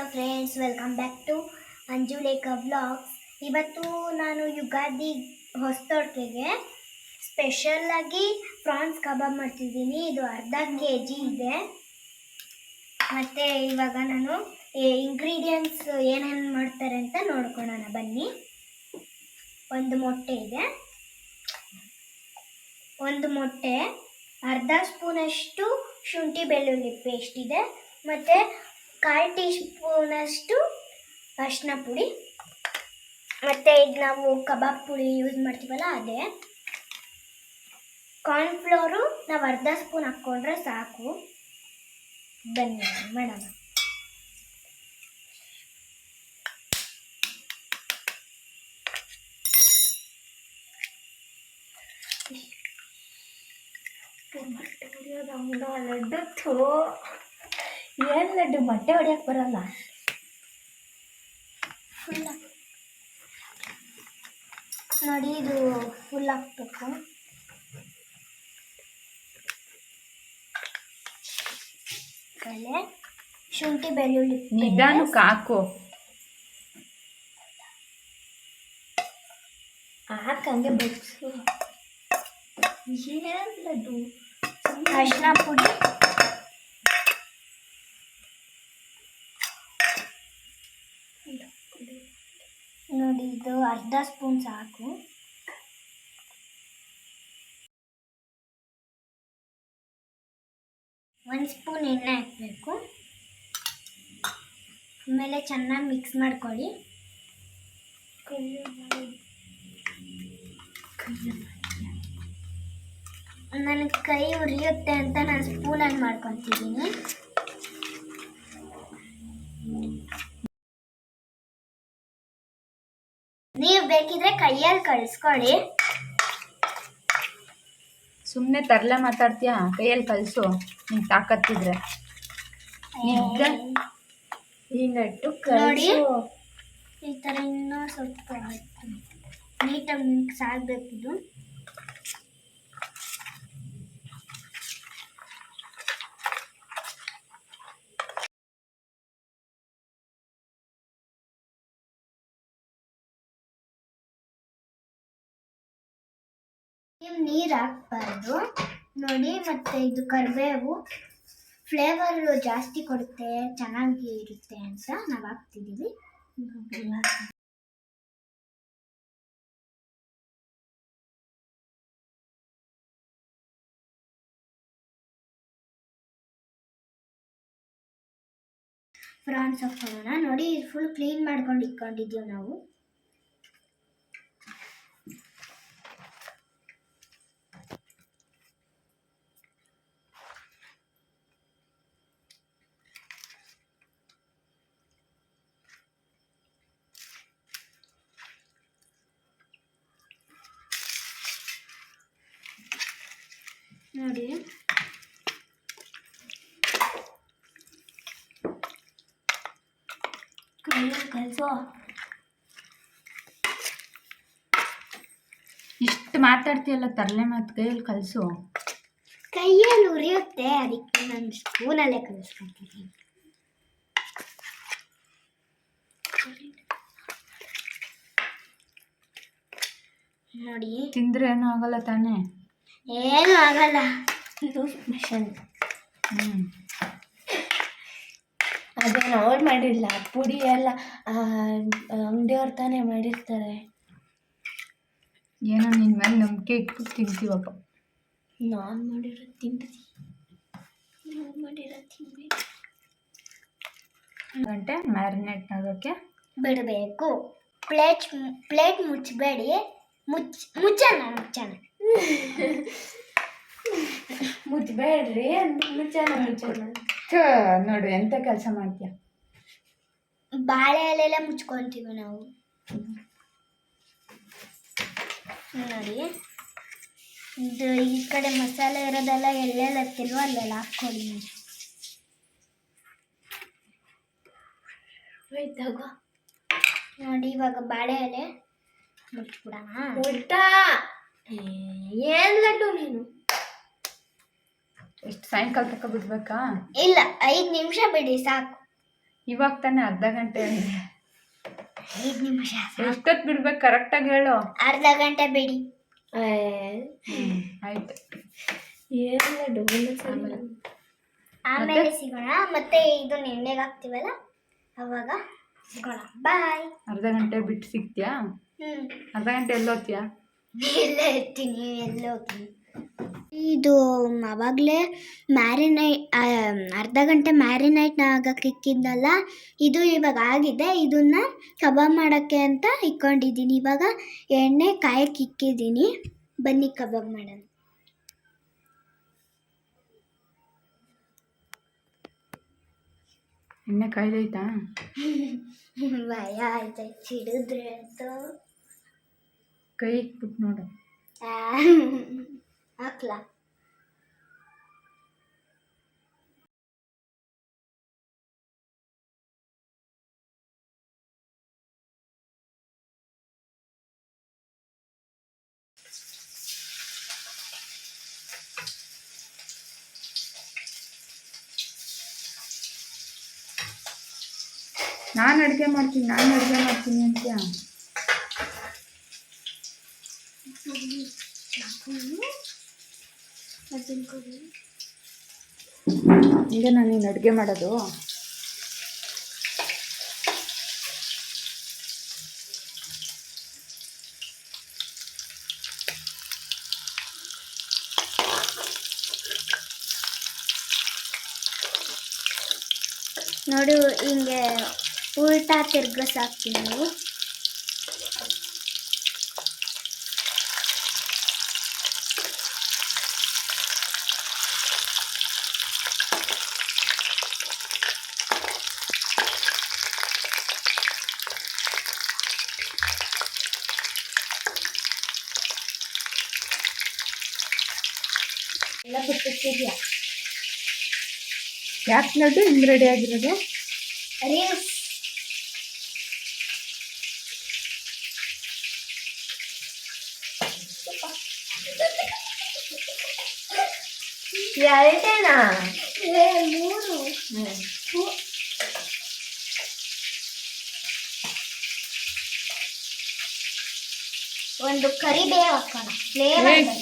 Hello friends welcome back to Anju Lekha vlogs ಇವತ್ತು ನಾನು ಯುಗಾದಿ ಹೊಸತೊಡ್ಕೆಗೆ ಸ್ಪೆಷಲ್ಲಾಗಿ ಪ್ರಾನ್ಸ್ ಕಬಾಬ್ ಮಾಡ್ತಿದ್ದೀನಿ. ಇದು ಅರ್ಧ ಕೆ ಜಿ ಇದೆ. ಮತ್ತು ಇವಾಗ ನಾನು ಇಂಗ್ರೀಡಿಯೆಂಟ್ಸ್ ಏನೇನು ಮಾಡ್ತಾರೆ ಅಂತ ನೋಡ್ಕೊಳ್ಳೋಣ ಬನ್ನಿ. ಒಂದು ಮೊಟ್ಟೆ ಇದೆ. ಒಂದು ಮೊಟ್ಟೆ, ಅರ್ಧ ಸ್ಪೂನಷ್ಟು ಶುಂಠಿ ಬೆಳ್ಳುಳ್ಳಿ ಪೇಸ್ಟ್ ಇದೆ. ಮತ್ತು ಕಾಲು ಟೀ ಸ್ಪೂನಷ್ಟು ಅರಿಶಿನ ಪುಡಿ. ಮತ್ತು ಇದು ನಾವು ಕಬಾಬ್ ಪುಡಿ ಯೂಸ್ ಮಾಡ್ತೀವಲ್ಲ ಅದೇ. ಕಾರ್ನ್ಫ್ಲೋರು ನಾವು ಅರ್ಧ ಸ್ಪೂನ್ ಹಾಕ್ಕೊಂಡ್ರೆ ಸಾಕು. ಬನ್ನಿ ಮಾಡೋಣ. ಲಡ್ಡು ಏನು ಲಡ್ಡು ಮೊಟ್ಟೆ ಹೊಡಿಯಕ್ಕೆ ಬರಲ್ಲ. ಹುಲ್ಲ ನೋಡಿ ಇದು ಫುಲ್ ಹಾಕ್ಬೇಕು. ಆಮೇಲೆ ಶುಂಠಿ ಬೆಳ್ಳುಳ್ಳಿ ನಿಧಾನಕ್ಕೆ ಹಾಕು. ಹಾಕಂಗೆ ಬಗ್ಸು ಏನು ಲಡ್ಡು? ಅರಿಶಿನ ಪುಡಿ ನೋಡಿ ಇದು ಅರ್ಧ ಸ್ಪೂನ್ ಸಾಕು. ಒಂದು ಸ್ಪೂನ್ ಎಣ್ಣೆ ಹಾಕಬೇಕು. ಆಮೇಲೆ ಚೆನ್ನಾಗಿ ಮಿಕ್ಸ್ ಮಾಡ್ಕೊಳ್ಳಿ. ನನಗೆ ಕೈ ಉರಿಯುತ್ತೆ ಅಂತ ನಾನು ಸ್ಪೂನಲ್ಲಿ ಮಾಡ್ಕೊತಿದ್ದೀನಿ. ಬೇಕಿದ್ರೆ ಕೈಯಲ್ಲಿ ಕಳ್ಸ್ಕೊಳ್ಳಿ. ಸುಮ್ಮನೆ ತರಲೆ ಮಾತಾಡ್ತೀಯಾ? ಕೈಯಲ್ಲಿ ಕಳಿಸು. ನಿಂಗೆ ತಾಕತ್ತಿದ್ರೆ? ಹಿಂಗಟ್ಟು ನೋಡಿ ಈ ಥರ ಇನ್ನೂ ಸ್ವಲ್ಪ. ನೀಟಾಗಿ ಮಿಕ್ಸ್ ಆಗಬೇಕು ಇದು. ನೀರು ಹಾಕ್ಬಾರ್ದು. ನೋಡಿ, ಮತ್ತೆ ಇದು ಕರಿಬೇವು ಫ್ಲೇವರ್ ಜಾಸ್ತಿ ಕೊಡುತ್ತೆ, ಚೆನ್ನಾಗಿ ಇರುತ್ತೆ ಅಂತ ನಾವು ಹಾಕ್ತಿದ್ದೀವಿ ಫ್ರಾನ್ಸ್ ಹಾಕೊಳ್ಳೋಣ ನೋಡಿ ಫುಲ್ ಕ್ಲೀನ್ ಮಾಡ್ಕೊಂಡು ಇಟ್ಕೊಂಡಿದ್ದೀವಿ ನಾವು. ನೋಡಿ. ಕಲಿಸೋ. ಇಷ್ಟು ಮಾತಾಡ್ತೀಯಲ್ಲ ತರಲೆ ಮಾತು ಕೈಯಲ್ಲಿ ಕಲಿಸು. ಕೈಯಲ್ಲಿ ಉರಿಯುತ್ತೆ ಅದಕ್ಕೆ ನಾನು ಸ್ಪೂನಲ್ಲೇ ಕಲಿಸ್ಕೊತೀನಿ. ನೋಡಿ. ತಿಂದ್ರೆ ಏನೂ ಆಗಲ್ಲ ತಾನೇ? ಏನು ಆಗಲ್ಲ. ಇದು ಮಿಷನ್. ಹ್ಞೂ ಅದೇನು ಅವ್ರು ಮಾಡಿಲ್ಲ. ಪುಡಿ ಎಲ್ಲ ಅಂಗಡಿಯವ್ರು ತಾನೇ ಮಾಡಿರ್ತಾರೆ. ಏನೋ ನಿನ್ನ ಮೇಲೆ ನಂಬಿಕೆ ಇಟ್ಟು ತಿಂತೀವಪ್ಪ. ನಾನು ಮಾಡಿರೋದು ತಿಂತೀವಿ ನಾನು ಮಾಡಿರೋದು ತಿನ್ಬೇಕು ಗಂಟೆ ಮ್ಯಾರಿನೇಟ್ ಆಗೋಕ್ಕೆ ಬಿಡಬೇಕು. ಪ್ಲೇಟ್ ಪ್ಲೇಟ್ ಮುಚ್ಚಬೇಡಿ ಮುಚ್ಚ ಮುಚ್ಚೋಣ ಮುಚ್ಚೋಣ. ಮುಚ್ಚಬೇಡ್ರಿ ಅಂತ ಮುಚ್ಚೋಣ ಮುಚ್ಚೋಣ. ಛೇ, ನೋಡು ಎಂತ ಕೆಲಸ ಮಾಡ್ತೀಯ? ಬಾಳೆ ಎಲೆಲ್ಲ ಮುಚ್ಕೊಂತೀವಿ ನಾವು. ನೋಡಿ. ಇದು ಈ ಕಡೆ ಮಸಾಲೆ ಇರೋದೆಲ್ಲ ಎಲ್ಲೆಲ್ಲ ಹತ್ತಿಲ್ವೋ ಅಲ್ಲೆಲ್ಲ ಹಾಕ್ಕೊಳ್ಳಿ ನೀವು. ಹೋಯ್ತಾಗ ನೋಡಿ ಇವಾಗ ಬಾಳೆ ಎಲೆ ಮುಚ್ಬಿಡೋಣ. ಊಟ ಏನು ಲಡ್ಡು ನೀನು? ಎಷ್ಟು ಸಾಯಂಕಾಲ ತಕ ಬಿಡ್ಬೇಕಾ? ಇಲ್ಲ ಐದ್ ನಿಮಿಷ ಬಿಡಿ ಸಾಕು. ಇವಾಗ ತಾನೇ ಅರ್ಧ ಗಂಟೆ ಆಗಿದೆ. ಐದು ನಿಮಿಷ ಎಷ್ಟೊತ್ತು ಬಿಡ್ಬೇಕು? ಕರೆಕ್ಟಾಗಿ ಹೇಳು. ಅರ್ಧ ಗಂಟೆ ಬಿಡಿ. ಆಯ್ತು. ಏನ್ ಲಡ್ಡು? ಆಮೇಲೆ. ಆಮೇಲೆ ಸಿಗೋಣ. ಮತ್ತೆ ಇದು ಎಣ್ಣೆಗೆ ಹಾಕ್ತೀವಲ್ಲ? ಅವಾಗ ಸಿಗೋಣ. ಬಾಯ್ ಅರ್ಧ ಗಂಟೆ ಬಿಟ್ಟು ಸಿಗ್ತೀಯಾ? ಹ್ಮ್. ಅರ್ಧ ಗಂಟೆ ಎಲ್ಲೋತ್ಯಾ? ಎಲ್ಲ ಇರ್ತೀನಿ ಎಲ್ಲ ಹೋಗ್ತೀನಿ ಇದು ಅವಾಗಲೇ ಮ್ಯಾರಿನೈ ಅರ್ಧ ಗಂಟೆ ಮ್ಯಾರಿನೈಟ್ ಆಗಕ್ಕೆ ಇಕ್ಕಿದ್ನಲ್ಲ ಇದು ಇವಾಗ ಆಗಿದೆ ಇದನ್ನ ಕಬಾಬ್ ಮಾಡೋಕ್ಕೆ ಅಂತ ಇಕ್ಕೊಂಡಿದ್ದೀನಿ. ಇವಾಗ ಎಣ್ಣೆ ಕಾಯಕ್ಕೆ ಇಕ್ಕಿದ್ದೀನಿ. ಬನ್ನಿ ಕಬಾಬ್ ಮಾಡೋಣ. ಎಣ್ಣೆ ಕಾಯ್ದೈತಾ ಭಯ ಆಯ್ತಾಯ್ತು ಸಿಡಿದ್ರೆ ಅಂತ ಕೈ ಇಕ್ಬಿಟ್ಟು ನೋಡು. ಹಾಕ್ಲಾ. ನಾನು ಅಡುಗೆ ಮಾಡ್ತೀನಿ ನಾನು ಅಡುಗೆ ಮಾಡ್ತೀನಿ ಅಂತ್ಯಾ? ಈಗ ನಾನು ನೀನು ಅಡುಗೆ ಮಾಡೋದು. ನೋಡು ಹಿಂಗೆ ಉಲ್ಟಾ ತಿರ್ಗಸ್ ಹಾಕ್ತೀನಿ. ನೀವು ಎಲ್ಲ ಬಿಟ್ಟಿರ್ತೀಯ ಯಾಕೆ ಲಡ್ಡು ಹಿಂಗೆ ರೆಡಿ ಆಗಿರೋದು? ರೀಲ್ಸ್ ಎರಡೇನಾ? ಮೂರು. ಒಂದು ಕರಿಬೇವು ಹಾಕೋಣ.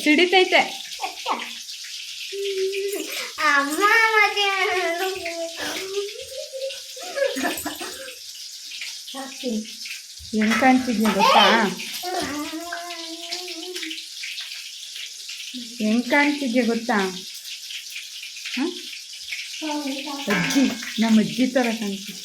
ಸಿಡಿತೈತೆ. ಹೆಂಗೆ ಕಾಣ್ತಿದ್ಯಾ ಗೊತ್ತಾ? ಹೆಂಗ್ ಗೊತ್ತಾ? ಅಜ್ಜಿ ನಮ್ಮ ಅಜ್ಜಿ ಥರ ಕಾಣ್ತಿದ್ಯ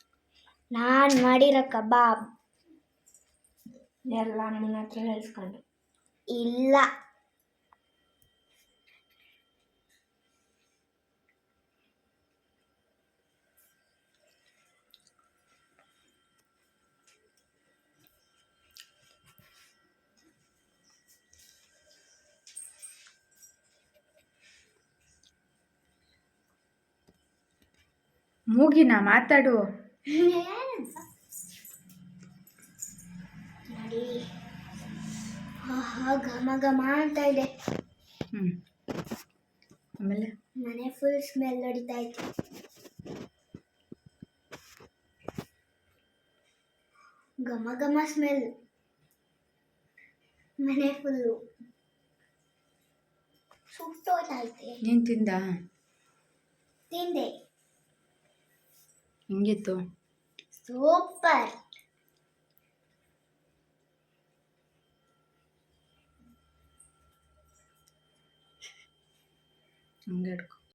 ನಾನು ಮಾಡಿರೋ ಕಬಾಬ್. ಎಲ್ಲ ನನ್ನ ಹತ್ರ ಹೇಳ್ಸ್ಕೊಂಡು. ಇಲ್ಲ. ಮೂಗಿನ ಮಾತಾಡು. ಘಮ ಘಮ ಅಂತ ಇದೆ. ಹ್ಞೂ ಆಮೇಲೆ? ಮನೆ ಫುಲ್ ಸ್ಮೆಲ್ ಹೊಡಿತಾ ಇತ್ತು ಘಮ ಘಮ ಸ್ಮೆಲ್ ಮನೆ ಫುಲ್ಲು ಸುಟ್ಟೋಯ್ತೈತೆ ನೀನು ತಿಂದ? ತಿಂದೆ. ಹೆಂಗಿತ್ತು? ಸೂಪರ್. ಹಂಗೆ ಹಿಡ್ಕೊ